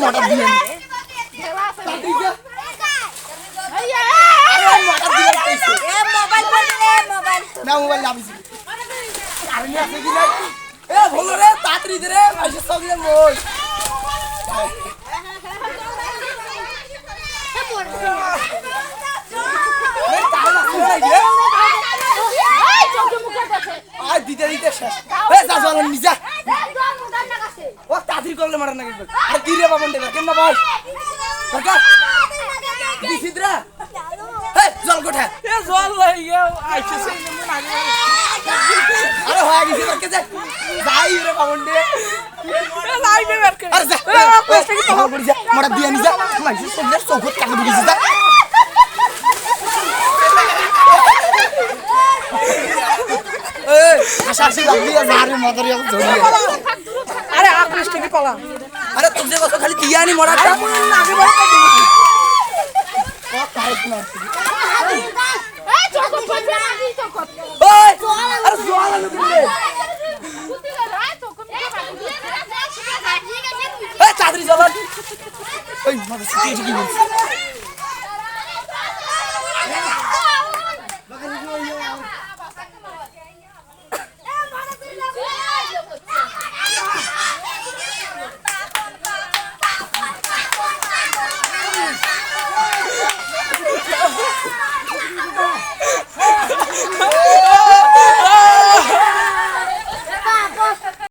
Motor দিয়ে না mobile লাভিছি আর নিয়ে আসে কি নাই? এ বলো রে তাড়াতাড়ি দে রে মাসের সঙ্গে আর দিতে দিতে শেষ। এ যা জল নিজা করলে মারা নাকি আর কি রে বাবন দেবে কেন ভাই কাকা দিছিদ্রা এ জল কোঠা এ জল লাগিয়ে আইছে আরে হয়ে গেছে তোকে যে? যাই রে বাবন দে লাইনে বের করে। আরে যা আমার পড়ি যা মোটা দিয়ে নি যা। মাইছে সঙ্গে চৌকত কাকে ঢুকেছে যা। এই আশা আশি আর মারে আকুশ থেকে পালা আরে তোদের কথা খালি দিয়ে আনি মরাটা আগে বড় ওই! আরে জোয়াল আলু দিলে। এই চাদরি জল ওই মাথা সিটি কি বলছিস